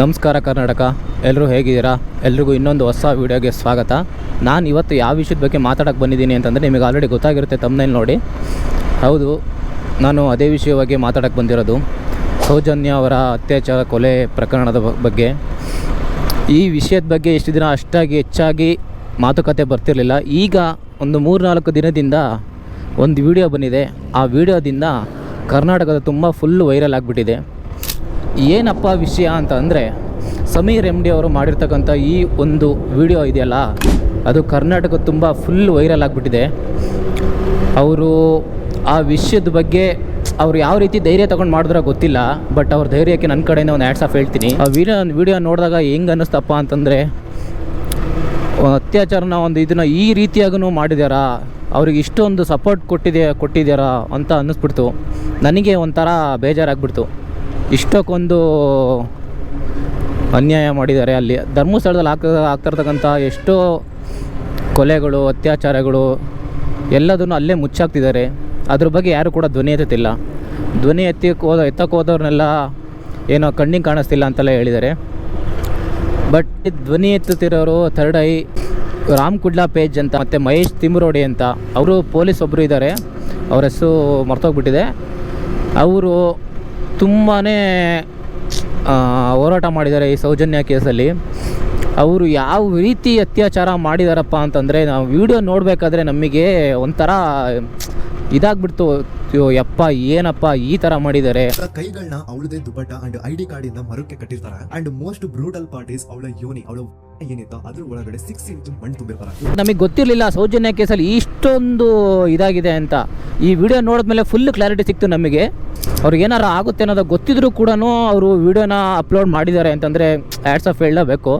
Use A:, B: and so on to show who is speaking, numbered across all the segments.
A: ನಮಸ್ಕಾರ ಕರ್ನಾಟಕ. ಎಲ್ಲರೂ ಹೇಗಿದ್ದೀರಾ? ಎಲ್ರಿಗೂ ಇನ್ನೊಂದು ಹೊಸ ವೀಡಿಯೋಗೆ ಸ್ವಾಗತ. ನಾನು ಇವತ್ತು ಯಾವ ವಿಷಯದ ಬಗ್ಗೆ ಮಾತಾಡೋಕ್ಕೆ ಬಂದಿದ್ದೀನಿ ಅಂತಂದರೆ ನಿಮಗೆ ಆಲ್ರೆಡಿ ಗೊತ್ತಾಗಿರುತ್ತೆ ತಮ್ಮನೇಲಿ ನೋಡಿ. ಹೌದು, ನಾನು ಅದೇ ವಿಷಯವಾಗಿ ಮಾತಾಡೋಕ್ಕೆ ಬಂದಿರೋದು. ಸೌಜನ್ಯ ಅವರ ಅತ್ಯಾಚಾರ ಕೊಲೆ ಪ್ರಕರಣದ ಬಗ್ಗೆ. ಈ ವಿಷಯದ ಬಗ್ಗೆ ಎಷ್ಟು ದಿನ ಅಷ್ಟಾಗಿ ಹೆಚ್ಚಾಗಿ ಮಾತುಕತೆ ಬರ್ತಿರಲಿಲ್ಲ. ಈಗ ಒಂದು ಮೂರು ನಾಲ್ಕು ದಿನದಿಂದ ಒಂದು ವಿಡಿಯೋ ಬಂದಿದೆ. ಆ ವಿಡಿಯೋದಿಂದ ಕರ್ನಾಟಕದ ತುಂಬ ಫುಲ್ ವೈರಲ್ ಆಗಿಬಿಟ್ಟಿದೆ. ಏನಪ್ಪ ವಿಷಯ ಅಂತ ಅಂದರೆ ಸಮೀರ್ ಎಂ ಡಿ ಅವರು ಮಾಡಿರ್ತಕ್ಕಂಥ ಈ ಒಂದು ವಿಡಿಯೋ ಇದೆಯಲ್ಲ, ಅದು ಕರ್ನಾಟಕ ತುಂಬ ಫುಲ್ ವೈರಲ್ ಆಗಿಬಿಟ್ಟಿದೆ. ಅವರು ಆ ವಿಷಯದ ಬಗ್ಗೆ ಅವ್ರು ಯಾವ ರೀತಿ ಧೈರ್ಯ ತೊಗೊಂಡು ಮಾಡಿದ್ರೆ ಗೊತ್ತಿಲ್ಲ ಬಟ್ ಅವ್ರ ಧೈರ್ಯಕ್ಕೆ ನನ್ನ ಕಡೆಯಿಂದ ಒಂದು ಆ್ಯಡ್ಸ್ ಆಫ್ ಹೇಳ್ತೀನಿ. ಆ ವಿಡಿಯೋ ವಿಡಿಯೋ ನೋಡಿದಾಗ ಹೆಂಗೆ ಅನ್ನಿಸ್ತಪ್ಪ ಅಂತಂದರೆ, ಅತ್ಯಾಚಾರನ ಒಂದು ಇದನ್ನು ಈ ರೀತಿಯಾಗೂ ಮಾಡಿದಾರಾ ಅವ್ರಿಗೆ ಇಷ್ಟೊಂದು ಸಪೋರ್ಟ್ ಕೊಟ್ಟಿದೆ ಕೊಟ್ಟಿದ್ದಾರಾ ಅಂತ ಅನ್ನಿಸ್ಬಿಡ್ತು. ನನಗೆ ಒಂಥರ ಬೇಜಾರಾಗ್ಬಿಡ್ತು. ಇಷ್ಟಕ್ಕೊಂದು ಅನ್ಯಾಯ ಮಾಡಿದ್ದಾರೆ ಅಲ್ಲಿ. ಧರ್ಮಸ್ಥಳದಲ್ಲಿ ಆಗ್ತಾ ಆಗ್ತಿರ್ತಕ್ಕಂಥ ಎಷ್ಟೋ ಕೊಲೆಗಳು, ಅತ್ಯಾಚಾರಗಳು, ಎಲ್ಲದನ್ನು ಅಲ್ಲೇ ಮುಚ್ಚಾಕ್ತಿದ್ದಾರೆ. ಅದ್ರ ಬಗ್ಗೆ ಯಾರು ಕೂಡ ಧ್ವನಿ ಎತ್ತುತ್ತಿಲ್ಲ. ಧ್ವನಿ ಎತ್ತಕ್ಕೆ ಹೋದ, ಎತ್ತಕ್ಕೆ ಹೋದವ್ರನ್ನೆಲ್ಲ ಏನೋ ಕಣ್ಣಿಗೆ ಕಾಣಿಸ್ತಿಲ್ಲ ಅಂತೆಲ್ಲ ಹೇಳಿದ್ದಾರೆ. ಬಟ್ ಧ್ವನಿ ಎತ್ತುತ್ತಿರೋರು third eye, Ram Kudla page ಅಂತ, ಮತ್ತು ಮಹೇಶ್ ತಿಮ್ರೋಡಿ ಅಂತ, ಅವರು ಪೊಲೀಸ್ ಒಬ್ಬರು ಇದ್ದಾರೆ. ಅವ್ರ ಹೆಸರು ಮರ್ತೋಗ್ಬಿಟ್ಟಿದೆ. ಅವರು ತುಂಬಾ ಹೋರಾಟ ಮಾಡಿದ್ದಾರೆ ಈ ಸೌಜನ್ಯ ಕೇಸಲ್ಲಿ. ಅವರು ಯಾವ ರೀತಿ ಅತ್ಯಾಚಾರ ಮಾಡಿದಾರಪ್ಪ ಅಂತಂದರೆ ನಾವು ವಿಡಿಯೋ ನೋಡಬೇಕಾದ್ರೆ ನಮಗೆ ಒಂಥರ ಇದಾಗ್ಬಿಡ್ತು. ಅಯ್ಯೋ ಯಪ್ಪ ಏನಪ್ಪ ಈ ತರ ಮಾಡಿದ್ದಾರೆ.
B: ಕೈಗಳನ್ನ ಅವಳದೇ ದುಪಟ್ಟ ಅಂಡ್ ಐಡಿ ಕಾರ್ಡ್ ಇಂದ ಮರಕ್ಕೆ ಕಟ್ಟಿರ್ತಾರೆ. ಅಂಡ್ ಮೋಸ್ಟ್ ಬ್ರೂಟಲ್ ಇಸ್ ಅವಳ ಯೋನಿ ಅವಳ ಏನಿತ್ತು ಅದ್ರ ಒಳಗಡೆ ಸಿಕ್ಸ್ ಇಂಚು ಮಣ್ಣು ತುಂಬಿರ್ತಾರೆ.
A: ನಮಗೆ ಗೊತ್ತಿರಲಿಲ್ಲ ಸೌಜನ್ಯ ಕೇಸಲ್ಲಿ ಇಷ್ಟೊಂದು ಇದಾಗಿದೆ ಅಂತ. ಈ ವಿಡಿಯೋ ನೋಡಿದ್ಮೇಲೆ ಫುಲ್ ಕ್ಲಾರಿಟಿ ಸಿಕ್ತು ನಮಗೆ. ಅವ್ರಿಗೆ ಏನಾರು ಆಗುತ್ತೆ ಅನ್ನೋದು ಗೊತ್ತಿದ್ರೂ ಕೂಡ ಅವರು ವಿಡಿಯೋನ ಅಪ್ಲೋಡ್ ಮಾಡಿದ್ದಾರೆ ಅಂತಂದರೆ ಆ್ಯಡ್ಸ್ ಆಫ್ ಹೇಳಬೇಕು.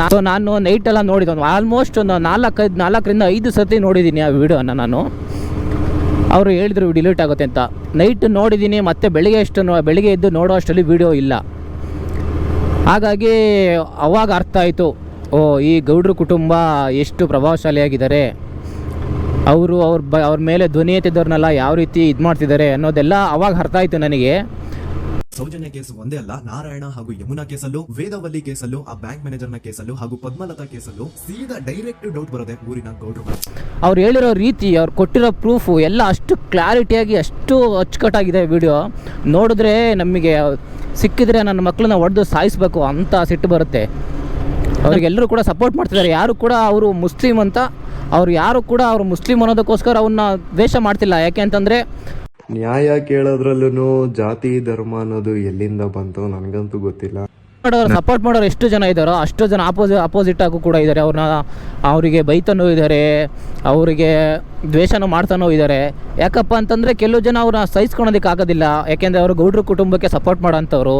A: ನಾನು ನಾನು ನೈಟೆಲ್ಲ ನೋಡಿದ್ದು ಆಲ್ಮೋಸ್ಟ್ ಒಂದು ನಾಲ್ಕೈದು ನಾಲ್ಕರಿಂದ ಐದು ಸರ್ತಿ ನೋಡಿದ್ದೀನಿ ಆ ವಿಡಿಯೋನ ನಾನು. ಅವರು ಹೇಳಿದ್ರು ಡಿಲೀಟ್ ಆಗುತ್ತೆ ಅಂತ. ನೈಟ್ ನೋಡಿದ್ದೀನಿ ಮತ್ತೆ ಬೆಳಿಗ್ಗೆ ಎಷ್ಟು ಬೆಳಿಗ್ಗೆ ಎದ್ದು ನೋಡೋ ಅಷ್ಟರಲ್ಲಿ ವಿಡಿಯೋ ಇಲ್ಲ. ಹಾಗಾಗಿ ಅವಾಗ ಅರ್ಥ ಆಯಿತು. ಓ, ಈ ಗೌಡ್ರ ಕುಟುಂಬ ಎಷ್ಟು ಪ್ರಭಾವಶಾಲಿಯಾಗಿದ್ದಾರೆ. ಅವರು ಅವ್ರ ಬ ಅವ್ರ ಮೇಲೆ ಧ್ವನಿ ಎತ್ತಿದ್ದವ್ರನ್ನೆಲ್ಲ ಯಾವ ರೀತಿ ಇದು ಮಾಡ್ತಿದ್ದಾರೆ ಅನ್ನೋದೆಲ್ಲ ಅವಾಗ ಅರ್ಥ ಆಯಿತು ನನಗೆ.
B: ಸೌಜನ್ಯ ಕೇಸ್ ಒಂದೇ ಅಲ್ಲ ನಾರಾಯಣ ಹಾಗೂ ಯಮುನಾ ಕೇಸಲ್ಲೂ ವೇದವಲ್ಲಿ ಕೇಸಲ್ಲೂ ಆ ಬ್ಯಾಂಕ್ ಮ್ಯಾನೇಜರ್ನ ಕೇಸಲ್ಲೂ ಹಾಗೂ ಪದ್ಮಲತಾ ಕೇಸಲ್ಲೂ ಸೀದಾ ಡೈರೆಕ್ಟ್ ಡೌಟ್ ಬರೋದೆ ಊರಿನ ಗೌಡ್ರು.
A: ಅವ್ರು ಹೇಳಿರೋ ರೀತಿ ಅವ್ರು ಕೊಟ್ಟಿರೋ ಪ್ರೂಫು ಎಲ್ಲ ಅಷ್ಟು ಕ್ಲಾರಿಟಿಯಾಗಿ ಅಷ್ಟು ಅಚ್ಚುಕಟ್ಟಾಗಿದೆ ವಿಡಿಯೋ ನೋಡಿದ್ರೆ ನಮಗೆ ಸಿಕ್ಕಿದ್ರೆ ನನ್ನ ಮಕ್ಕಳನ್ನ ಹೊಡೆದು ಸಾಯಿಸ್ಬೇಕು ಅಂತ ಸಿಟ್ಟು ಬರುತ್ತೆ. ಅವ್ರಿಗೆಲ್ಲರೂ ಕೂಡ ಸಪೋರ್ಟ್ ಮಾಡ್ತಿದ್ದಾರೆ. ಯಾರು ಕೂಡ ಅವರು ಮುಸ್ಲಿಂ ಅಂತ ಅವ್ರು ಯಾರು ಕೂಡ ಅವರು ಮುಸ್ಲಿಂ ಅನ್ನೋದಕ್ಕೋಸ್ಕರ ಅವನ್ನ ದ್ವೇಷ ಮಾಡ್ತಿಲ್ಲ. ಯಾಕೆ ಅಂತಂದರೆ
C: ನ್ಯಾಯ ಕೇಳೋದ್ರಲ್ಲೂ ಜಾತಿ ಧರ್ಮ ಅನ್ನೋದು ಎಲ್ಲಿಂದ ಬಂತು ನನಗಂತೂ ಗೊತ್ತಿಲ್ಲ.
A: ಮಾಡೋರು ಸಪೋರ್ಟ್ ಮಾಡೋರು ಎಷ್ಟು ಜನ ಇದ್ದಾರೋ ಅಷ್ಟು ಜನ ಅಪೋಸಿ ಅಪೋಸಿಟ್ ಆಗು ಕೂಡ ಇದ್ದಾರೆ. ಅವ್ರನ್ನ ಅವರಿಗೆ ಬೈತಾನೂ ಇದ್ದಾರೆ ಅವರಿಗೆ ದ್ವೇಷನೂ ಮಾಡ್ತಾನೂ ಇದ್ದಾರೆ. ಯಾಕಪ್ಪ ಅಂತಂದರೆ ಕೆಲವು ಜನ ಅವ್ರನ್ನ ಸಹಿಸ್ಕೊಳೋದಕ್ಕೆ ಆಗೋದಿಲ್ಲ. ಯಾಕೆಂದರೆ ಅವರು ಗೌಡ್ರ ಕುಟುಂಬಕ್ಕೆ ಸಪೋರ್ಟ್ ಮಾಡೋಂಥವ್ರು.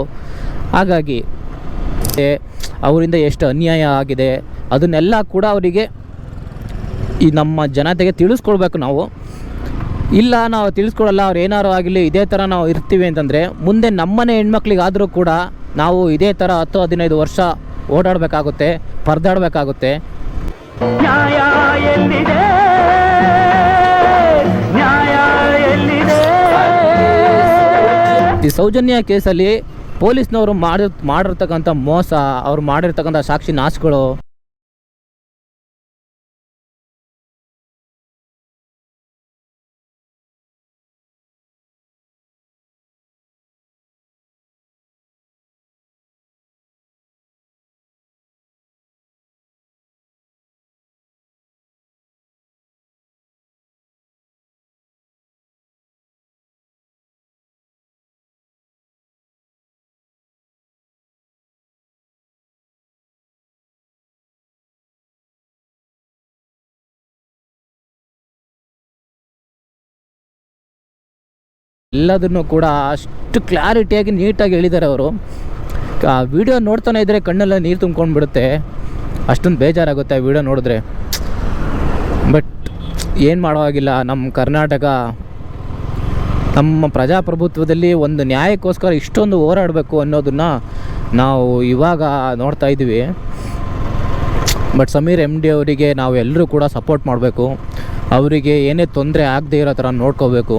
A: ಹಾಗಾಗಿ ಅವರಿಂದ ಎಷ್ಟು ಅನ್ಯಾಯ ಆಗಿದೆ ಅದನ್ನೆಲ್ಲ ಕೂಡ ಅವರಿಗೆ ಈ ನಮ್ಮ ಜನತೆಗೆ ತಿಳಿಸ್ಕೊಡ್ಬೇಕು ನಾವು. ಇಲ್ಲ ನಾವು ತಿಳಿಸ್ಕೊಡಲ್ಲ ಅವ್ರು ಏನಾರು ಆಗಲಿ ಇದೇ ಥರ ನಾವು ಇರ್ತೀವಿ ಅಂತಂದರೆ ಮುಂದೆ ನಮ್ಮನೆ ಹೆಣ್ಮಕ್ಳಿಗಾದರೂ ಕೂಡ ನಾವು ಇದೇ ಥರ ಹತ್ತು ಹದಿನೈದು ವರ್ಷ ಓಡಾಡಬೇಕಾಗುತ್ತೆ ಪರದಾಡಬೇಕಾಗುತ್ತೆ. ಈ ಸೌಜನ್ಯ ಕೇಸಲ್ಲಿ ಪೊಲೀಸ್ನವರು ಮಾಡಿರ್ ಮಾಡಿರ್ತಕ್ಕಂಥ ಮೋಸ ಅವ್ರು ಮಾಡಿರ್ತಕ್ಕಂಥ ಸಾಕ್ಷಿ ನಾಶಗಳು. ಎಲ್ಲದನ್ನು ಕೂಡ ಅಷ್ಟು ಕ್ಲಾರಿಟಿಯಾಗಿ ನೀಟಾಗಿ ಹೇಳಿದ್ದಾರೆ ಅವರು. ಆ ವಿಡಿಯೋ ನೋಡ್ತಾನೆ ಇದ್ದರೆ ಕಣ್ಣೆಲ್ಲ ನೀರು ತುಂಬ್ಕೊಂಡ್ಬಿಡುತ್ತೆ. ಅಷ್ಟೊಂದು ಬೇಜಾರಾಗುತ್ತೆ ಆ ವಿಡಿಯೋ ನೋಡಿದ್ರೆ. ಬಟ್ ಏನು ಮಾಡೋ ಹಾಗಿಲ್ಲ ನಮ್ಮ ಕರ್ನಾಟಕ ನಮ್ಮ ಪ್ರಜಾಪ್ರಭುತ್ವದಲ್ಲಿ ಒಂದು ನ್ಯಾಯಕ್ಕೋಸ್ಕರ ಇಷ್ಟೊಂದು ಹೋರಾಡಬೇಕು ಅನ್ನೋದನ್ನು ನಾವು ಇವಾಗ ನೋಡ್ತಾ ಇದ್ದೀವಿ. ಬಟ್ ಸಮೀರ್ ಎಂ ಡಿ ಅವರಿಗೆ ನಾವು ಎಲ್ಲರೂ ಕೂಡ ಸಪೋರ್ಟ್ ಮಾಡಬೇಕು. ಅವರಿಗೆ ಏನೇ ತೊಂದರೆ ಆಗದೇ ಇರೋ ಥರ ನೋಡ್ಕೋಬೇಕು.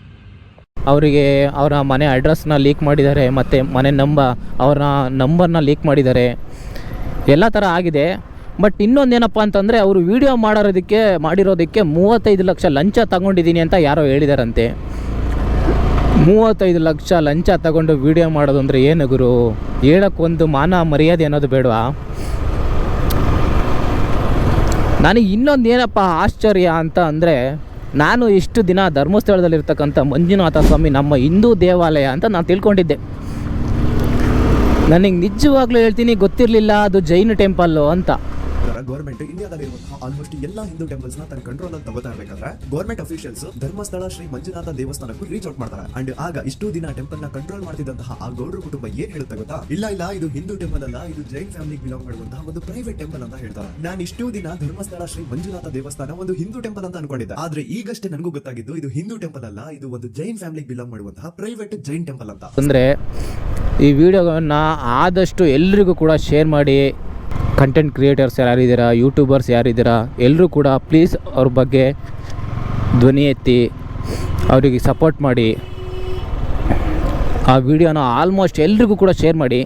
A: ಅವರಿಗೆ ಅವರ ಮನೆ ಅಡ್ರೆಸ್ನ ಲೀಕ್ ಮಾಡಿದ್ದಾರೆ, ಮತ್ತು ಮನೆ ನಂಬ ಅವರ ನಂಬರ್ನ ಲೀಕ್ ಮಾಡಿದ್ದಾರೆ. ಎಲ್ಲ ಥರ ಆಗಿದೆ. ಬಟ್ ಇನ್ನೊಂದೇನಪ್ಪ ಅಂತಂದರೆ, ಅವರು ವಿಡಿಯೋ ಮಾಡೋದಕ್ಕೆ ಮಾಡಿರೋದಕ್ಕೆ ಮೂವತ್ತೈದು ಲಕ್ಷ ಲಂಚ ತಗೊಂಡಿದ್ದೀನಿ ಅಂತ ಯಾರೋ ಹೇಳಿದಾರಂತೆ. ಮೂವತ್ತೈದು ಲಕ್ಷ ಲಂಚ ತಗೊಂಡು ವಿಡಿಯೋ ಮಾಡೋದು ಅಂದರೆ ಏನು ಗುರು? ಹೇಳೋಕ್ಕೊಂದು ಮಾನ ಮರ್ಯಾದೆ ಅನ್ನೋದು ಬೇಡವಾ? ನನಗೆ ಇನ್ನೊಂದು ಏನಪ್ಪ ಆಶ್ಚರ್ಯ ಅಂತ ಅಂದರೆ ನಾನು ಇಷ್ಟು ದಿನ ಧರ್ಮಸ್ಥಳದಲ್ಲಿರ್ತಕ್ಕಂಥ ಮಂಜುನಾಥ ಸ್ವಾಮಿ ನಮ್ಮ ಹಿಂದೂ ದೇವಾಲಯ ಅಂತ ನಾನು ತಿಳ್ಕೊಂಡಿದ್ದೆ. ನನಗೆ ನಿಜವಾಗ್ಲೂ ಹೇಳ್ತೀನಿ, ಗೊತ್ತಿರಲಿಲ್ಲ ಅದು ಜೈನ ಟೆಂಪಲ್ಲು ಅಂತ.
B: ಗೌರ್ಮೆಂಟ್ ಇಂಡಿಯಾದಲ್ಲಿರುವಂತಹ ಆಲ್ಮೋಸ್ಟ್ ಎಲ್ಲಾ ಹಿಂದೂ ಟೆಂಪಲ್ಸ್ನ ತನ್ನ ಕಂಟ್ರೋಲ್ ಅಲ್ಲಿ ತಗೋತಾ ಇರ್ಬೇಕಾದ್ರೆ ಗೌರ್ಮೆಂಟ್ ಅಫಿಷಿಯಲ್ಸ್ ಧರ್ಮಸ್ಥಳ ಶ್ರೀ ಮಂಜುನಾಥ ದೇವಸ್ಥಾನಕ್ಕೂ ರೀಚ್ ಔಟ್ ಮಾಡ್ತಾರೆ. ಅಂಡ್ ಆಗ ಇಷ್ಟು ದಿನ ಟೆಂಪಲ್ನ ಕಂಟ್ರೋಲ್ ಮಾಡ್ತಿದ್ದಂತಹ ಆ ಗೌಡ್ರ ಕುಟುಂಬ ಏನ್ ಹೇಳುತ್ತೆ ಗೊತ್ತಾ? ಇಲ್ಲ ಇಲ್ಲ, ಇದು ಹಿಂದೂ ಟೆಂಪಲ್ ಅಲ್ಲ, ಇದು ಜೈನ್ ಫ್ಯಾಮಿಲಿ ಬಿಲಾಂಗ್ ಮಾಡುವಂತಹ ಒಂದು ಪ್ರೈವೇಟ್ ಟೆಂಪಲ್ ಅಂತ ಹೇಳ್ತಾರೆ. ನಾನು ಇಷ್ಟು ದಿನ ಧರ್ಮಸ್ಥಳ ಶ್ರೀ ಮಂಜುನಾಥ ದೇವಸ್ಥಾನ ಒಂದು ಹಿಂದೂ ಟೆಂಪಲ್ ಅಂತ ಅನ್ಕೊಂಡಿದ್ದೆ. ಆದ್ರೆ ಈಗಷ್ಟೇ ನನಗೂ ಗೊತ್ತಾಗಿದ್ದು, ಇದು ಹಿಂದೂ ಟೆಂಪಲ್ ಅಲ್ಲ, ಇದು ಒಂದು ಜೈನ್ ಫ್ಯಾಮಿಲಿ ಬಿಲಾಂಗ್ ಮಾಡುವಂತಹ ಪ್ರೈವೇಟ್ ಜೈನ್ ಟೆಂಪಲ್ ಅಂತ.
A: ಅಂದ್ರೆ ಈ ವಿಡಿಯೋವನ್ನು ಆದಷ್ಟು ಎಲ್ರಿಗೂ ಕೂಡ ಶೇರ್ ಮಾಡಿ ಕಂಟೆಂಟ್ ಕ್ರಿಯೇಟರ್ಸ್ ಯಾರಿದ್ದೀರಾ ಯೂಟ್ಯೂಬರ್ಸ್ ಯಾರಿದ್ದೀರಾ ಎಲ್ಲರೂ ಕೂಡ ಪ್ಲೀಸ್ ಅವ್ರ ಬಗ್ಗೆ ಧ್ವನಿ ಎತ್ತಿ, ಅವರಿಗೆ ಸಪೋರ್ಟ್ ಮಾಡಿ, ಆ ವಿಡಿಯೋನ ಆಲ್ಮೋಸ್ಟ್ ಎಲ್ರಿಗೂ ಕೂಡ ಶೇರ್ ಮಾಡಿ.